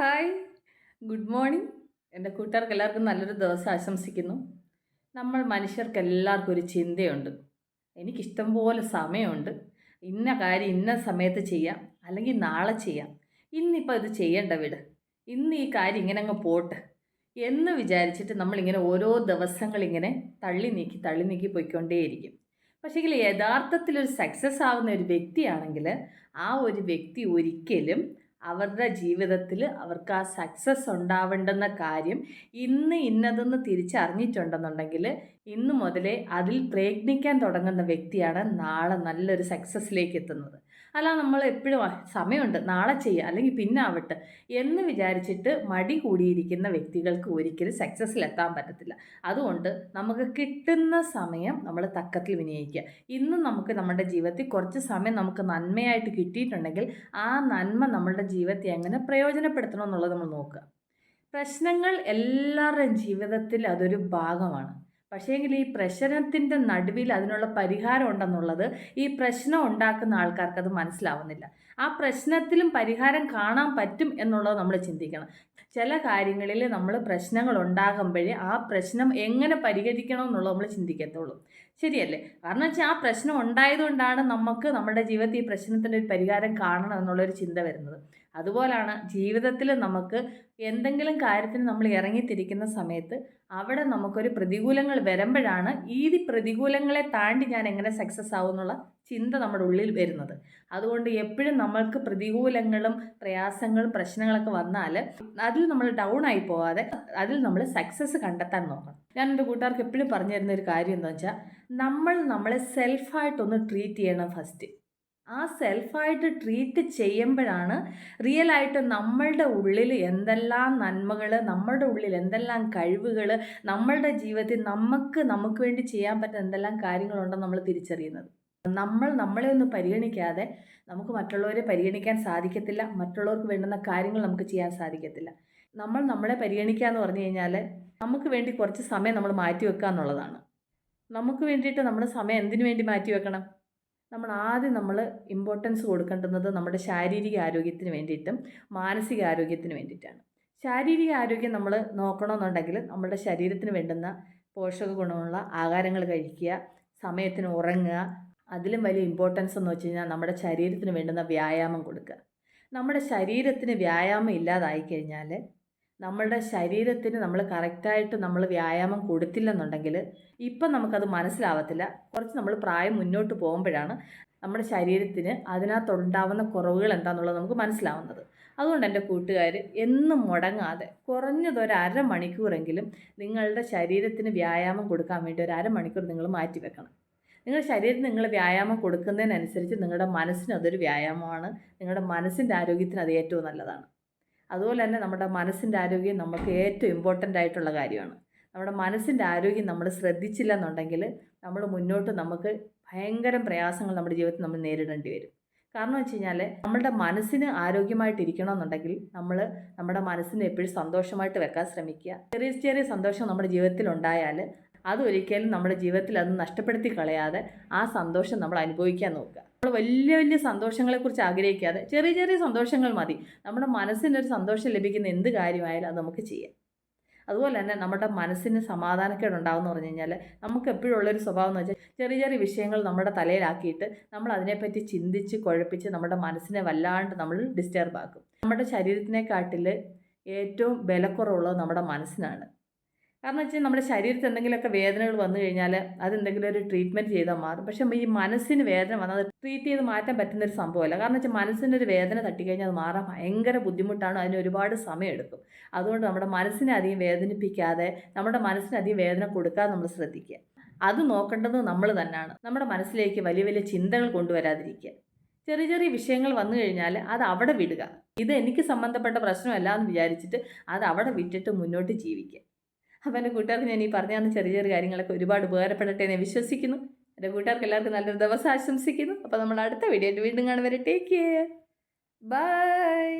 Hi. Good morning. എന്റെ കൂട്ടുകാർക്ക് എല്ലാവർക്കും നല്ലൊരു ദിവസം ആശംസിക്കുന്നു. നമ്മൾ മനുഷ്യർക്ക് എല്ലാവർക്കും ഒരു ചിന്തയുണ്ട്. എനിക്കിഷ്ടം പോലെ സമയമുണ്ട്. ഇന്ന കാര്യം ഇന്ന സമയത്ത് ചെയ്യാം. അല്ലെങ്കിൽ നാളെ ചെയ്യാം. ഇന്നിപ്പോൾ ഇത് ചെയ്യേണ്ട വിട്. ഇന്ന് ഈ കാര്യം ഇങ്ങനെ അങ്ങ് പോട്ട് എന്ന് വിചാരിച്ചിട്ട് നമ്മളിങ്ങനെ ഓരോ ദിവസങ്ങളിങ്ങനെ തള്ളി നീക്കി തള്ളി നീക്കി പോയിക്കൊണ്ടേയിരിക്കും. പക്ഷേ യഥാർത്ഥത്തിൽ ഒരു സക്സസ് ആവുന്ന ഒരു വ്യക്തിയാണെങ്കിൽ ആ ഒരു വ്യക്തി ഒരിക്കലും അവരുടെ ജീവിതത്തിൽ അവർക്ക് ആ സക്സസ് ഉണ്ടാവേണ്ടുന്ന കാര്യം ഇന്ന് ഇന്നതെന്ന് തിരിച്ചറിഞ്ഞിട്ടുണ്ടെന്നുണ്ടെങ്കിൽ ഇന്ന് മുതലേ അതിൽ പ്രയത്നിക്കാൻ തുടങ്ങുന്ന വ്യക്തിയാണ് നാളെ നല്ലൊരു സക്സസ്സിലേക്ക് എത്തുന്നത്. അല്ല നമ്മൾ എപ്പോഴും സമയമുണ്ട്. നാളെ ചെയ്യാം. അല്ലെങ്കിൽ പിന്നെ ആവട്ടെ. എന്ന് വിചാരിച്ചിട്ട് മടി കൂടിയിരിക്കുന്ന വ്യക്തികൾക്ക് ഒരിക്കലും സക്സസ്സിലെത്താൻ പറ്റത്തില്ല. അതുകൊണ്ട് നമുക്ക് കിട്ടുന്ന സമയം നമ്മൾ തക്കത്തിൽ വിനിയോഗിക്കുക. ഇന്ന് നമുക്ക് നമ്മുടെ ജീവിതത്തിൽ കുറച്ച് സമയം നമുക്ക് നന്മയായിട്ട് കിട്ടിയിട്ടുണ്ടെങ്കിൽ ആ നന്മ നമ്മളുടെ ജീവിതത്തെ എങ്ങനെ പ്രയോജനപ്പെടുത്തണം എന്നുള്ളത് നമ്മൾ നോക്കുക. പ്രശ്നങ്ങൾ എല്ലാവരുടെയും ജീവിതത്തിൽ അതൊരു ഭാഗമാണ്. പക്ഷേങ്കിൽ ഈ പ്രശ്നത്തിന്റെ നടുവിൽ അതിനുള്ള പരിഹാരം ഉണ്ടെന്നുള്ളത് ഈ പ്രശ്നം ഉണ്ടാക്കുന്ന ആൾക്കാർക്ക് അത് മനസ്സിലാവുന്നില്ല. ആ പ്രശ്നത്തിലും പരിഹാരം കാണാൻ പറ്റും എന്നുള്ളത് നമ്മൾ ചിന്തിക്കണം. ചില കാര്യങ്ങളിൽ നമ്മൾ പ്രശ്നങ്ങൾ ഉണ്ടാകുമ്പോഴേ ആ പ്രശ്നം എങ്ങനെ പരിഹരിക്കണം എന്നുള്ളത് നമ്മൾ ചിന്തിക്കത്തുള്ളൂ. ശരിയല്ലേ? കാരണം വെച്ചാൽ ആ പ്രശ്നം ഉണ്ടായതുകൊണ്ടാണ് നമുക്ക് നമ്മുടെ ജീവിതത്തിൽ ഈ പ്രശ്നത്തിന്റെ ഒരു പരിഹാരം കാണണം എന്നുള്ളൊരു ചിന്ത വരുന്നത്. അതുപോലാണ് ജീവിതത്തിൽ നമുക്ക് എന്തെങ്കിലും കാര്യത്തിന് നമ്മൾ ഇറങ്ങിത്തിരിക്കുന്ന സമയത്ത് അവിടെ നമുക്കൊരു പ്രതികൂലങ്ങൾ വരുമ്പോഴാണ് ഈ പ്രതികൂലങ്ങളെ താണ്ടി ഞാൻ എങ്ങനെ സക്സസ് ആവും എന്നുള്ള ചിന്ത നമ്മുടെ ഉള്ളിൽ വരുന്നത്. അതുകൊണ്ട് എപ്പോഴും നമ്മൾക്ക് പ്രതികൂലങ്ങളും പ്രയാസങ്ങളും പ്രശ്നങ്ങളൊക്കെ വന്നാൽ അതിൽ നമ്മൾ ഡൗൺ ആയി പോവാതെ അതിൽ നമ്മൾ സക്സസ് കണ്ടെത്താൻ നോക്കണം. ഞാൻ എന്റെ കൂട്ടുകാർക്ക് എപ്പോഴും പറഞ്ഞു തരുന്ന ഒരു കാര്യം എന്താ വെച്ചാൽ നമ്മൾ നമ്മളെ സെൽഫായിട്ടൊന്ന് ട്രീറ്റ് ചെയ്യണം ഫസ്റ്റ് ആ സെൽഫായിട്ട് ട്രീറ്റ് ചെയ്യുമ്പോഴാണ് റിയലായിട്ട് നമ്മളുടെ ഉള്ളിൽ എന്തെല്ലാം നന്മകൾ നമ്മളുടെ ഉള്ളിൽ എന്തെല്ലാം കഴിവുകൾ നമ്മളുടെ ജീവിതത്തിൽ നമുക്ക് നമുക്ക് വേണ്ടി ചെയ്യാൻ പറ്റുന്ന എന്തെല്ലാം കാര്യങ്ങളുണ്ടെന്ന് നമ്മൾ തിരിച്ചറിയുന്നത്. നമ്മൾ നമ്മളെ ഒന്ന് പരിഗണിക്കാതെ നമുക്ക് മറ്റുള്ളവരെ പരിഗണിക്കാൻ സാധിക്കത്തില്ല മറ്റുള്ളവർക്ക് വേണ്ടുന്ന കാര്യങ്ങൾ നമുക്ക് ചെയ്യാൻ സാധിക്കത്തില്ല. നമ്മൾ നമ്മളെ പരിഗണിക്കുക എന്ന് പറഞ്ഞു കഴിഞ്ഞാൽ നമുക്ക് വേണ്ടി കുറച്ച് സമയം നമ്മൾ മാറ്റി വെക്കുക എന്നുള്ളതാണ് നമുക്ക് വേണ്ടിയിട്ട് നമ്മുടെ സമയം എന്തിനു വേണ്ടി മാറ്റി വെക്കണം? നമ്മൾ ആദ്യം നമ്മൾ ഇമ്പോർട്ടൻസ് കൊടുക്കേണ്ടുന്നത് നമ്മുടെ ശാരീരിക ആരോഗ്യത്തിന് വേണ്ടിയിട്ടും മാനസിക ആരോഗ്യത്തിന് വേണ്ടിയിട്ടാണ്. ശാരീരിക ആരോഗ്യം നമ്മൾ നോക്കണമെന്നുണ്ടെങ്കിൽ നമ്മുടെ ശരീരത്തിന് വേണ്ടുന്ന പോഷക ഗുണമുള്ള ആഹാരങ്ങൾ കഴിക്കുക സമയത്തിന് ഉറങ്ങുക അതിലും വലിയ ഇമ്പോർട്ടൻസ് എന്ന് വെച്ച് കഴിഞ്ഞാൽ നമ്മുടെ ശരീരത്തിന് വേണ്ടുന്ന വ്യായാമം കൊടുക്കുക. നമ്മുടെ ശരീരത്തിന് വ്യായാമം ഇല്ലാതായി കഴിഞ്ഞാൽ നമ്മളുടെ ശരീരത്തിന് നമ്മൾ കറക്റ്റായിട്ട് നമ്മൾ വ്യായാമം കൊടുത്തില്ലെന്നുണ്ടെങ്കിൽ ഇപ്പം നമുക്കത് മനസ്സിലാവത്തില്ല. കുറച്ച് നമ്മൾ പ്രായം മുന്നോട്ട് പോകുമ്പോഴാണ് നമ്മുടെ ശരീരത്തിന് അതിനകത്തുണ്ടാവുന്ന കുറവുകൾ എന്താണെന്നുള്ളത് നമുക്ക് മനസ്സിലാവുന്നത്. അതുകൊണ്ട് എന്റെ കൂട്ടുകാർ എന്നും മുടങ്ങാതെ കുറഞ്ഞത് ഒരു അരമണിക്കൂറെങ്കിലും നിങ്ങളുടെ ശരീരത്തിന് വ്യായാമം കൊടുക്കാൻ വേണ്ടി ഒരു അരമണിക്കൂർ നിങ്ങൾ മാറ്റി വെക്കണം. നിങ്ങളുടെ ശരീരത്തിന് നിങ്ങൾ വ്യായാമം കൊടുക്കുന്നതിനനുസരിച്ച് നിങ്ങളുടെ മനസ്സിന് അതൊരു വ്യായാമമാണ്. നിങ്ങളുടെ മനസ്സിന്റെ ആരോഗ്യത്തിന് അത് ഏറ്റവും നല്ലതാണ്. അതുപോലെ തന്നെ നമ്മുടെ മനസ്സിന്റെ ആരോഗ്യം നമുക്ക് ഏറ്റവും ഇമ്പോർട്ടന്റ് ആയിട്ടുള്ള കാര്യമാണ്. നമ്മുടെ മനസ്സിന്റെ ആരോഗ്യം നമ്മൾ ശ്രദ്ധിച്ചില്ല എന്നുണ്ടെങ്കിൽ നമ്മൾ മുന്നോട്ട് നമുക്ക് ഭയങ്കര പ്രയാസങ്ങൾ നമ്മുടെ ജീവിതത്തിൽ നമ്മൾ നേരിടേണ്ടി വരും. കാരണം വെച്ച് കഴിഞ്ഞാൽ നമ്മളുടെ മനസ്സിന് ആരോഗ്യമായിട്ടിരിക്കണമെന്നുണ്ടെങ്കിൽ നമ്മൾ നമ്മുടെ മനസ്സിനെ എപ്പോഴും സന്തോഷമായിട്ട് വെക്കാൻ ശ്രമിക്കുക. ചെറിയ ചെറിയ സന്തോഷം നമ്മുടെ ജീവിതത്തിൽ ഉണ്ടായാൽ അതൊരിക്കലും നമ്മുടെ ജീവിതത്തിൽ അത് നഷ്ടപ്പെടുത്തി കളയാതെ ആ സന്തോഷം നമ്മൾ അനുഭവിക്കാൻ നോക്കുക. നമ്മൾ വലിയ വലിയ സന്തോഷങ്ങളെക്കുറിച്ച് ആഗ്രഹിക്കാതെ ചെറിയ ചെറിയ സന്തോഷങ്ങൾ മതി. നമ്മുടെ മനസ്സിനൊരു സന്തോഷം ലഭിക്കുന്ന എന്ത് കാര്യമായാലും അത് നമുക്ക് ചെയ്യാം. അതുപോലെ തന്നെ നമ്മുടെ മനസ്സിന് സമാധാനക്കേടുണ്ടാവുമെന്ന് പറഞ്ഞു കഴിഞ്ഞാൽ നമുക്ക് എപ്പോഴും ഉള്ളൊരു സ്വഭാവം എന്ന് വെച്ചാൽ ചെറിയ ചെറിയ വിഷയങ്ങൾ നമ്മുടെ തലയിലാക്കിയിട്ട് നമ്മൾ അതിനെപ്പറ്റി ചിന്തിച്ച് കുഴപ്പിച്ച് നമ്മുടെ മനസ്സിനെ വല്ലാണ്ട് നമ്മൾ ഡിസ്റ്റർബ് ആക്കും. നമ്മുടെ ശരീരത്തിനെക്കാട്ടിൽ ഏറ്റവും ബലക്കുറവുള്ളത് നമ്മുടെ മനസ്സിനാണ്. കാരണം വെച്ചാൽ നമ്മുടെ ശരീരത്തിൽ എന്തെങ്കിലുമൊക്കെ വേദനകൾ വന്നു കഴിഞ്ഞാൽ അതെന്തെങ്കിലും ഒരു ട്രീറ്റ്മെന്റ് ചെയ്താൽ മാറും. പക്ഷേ ഈ മനസ്സിന് വേദന വന്നാൽ ട്രീറ്റ് ചെയ്ത് മാറ്റാൻ പറ്റുന്ന ഒരു സംഭവമല്ല. കാരണം വെച്ചാൽ മനസ്സിനൊരു വേദന തട്ടിക്കഴിഞ്ഞാൽ അത് മാറാൻ ഭയങ്കര ബുദ്ധിമുട്ടാണ്. അതിന് ഒരുപാട് സമയം എടുക്കും അതുകൊണ്ട് നമ്മുടെ മനസ്സിനെ അധികം വേദനിപ്പിക്കാതെ നമ്മുടെ മനസ്സിന് അധികം വേദന കൊടുക്കാതെ നമ്മൾ ശ്രദ്ധിക്കുക. അത് നോക്കേണ്ടത് നമ്മൾ തന്നെയാണ്. നമ്മുടെ മനസ്സിലേക്ക് വലിയ വലിയ ചിന്തകൾ കൊണ്ടുവരാതിരിക്കുക. ചെറിയ ചെറിയ വിഷയങ്ങൾ വന്നു കഴിഞ്ഞാൽ അത് അവിടെ വിടുക. ഇത് എനിക്ക് സംബന്ധപ്പെട്ട പ്രശ്നമല്ല എന്ന് വിചാരിച്ചിട്ട് അത് അവിടെ വിട്ടിട്ട് മുന്നോട്ട് ജീവിക്കുക. അപ്പോൾ എന്റെ കൂട്ടുകാർക്ക് ഞാൻ ഈ പറഞ്ഞു തന്ന ചെറിയ ചെറിയ കാര്യങ്ങളൊക്കെ ഒരുപാട് ഉപകാരപ്പെടട്ടെ എന്ന് വിശ്വസിക്കുന്നു. എന്റെ കൂട്ടുകാർക്ക് എല്ലാവർക്കും നല്ലൊരു ദിവസം ആശംസിക്കുന്നു. അപ്പോൾ നമ്മൾ അടുത്ത വീഡിയോ വീണ്ടും കാണുവരെ ടേക്ക് കെയർ ബൈ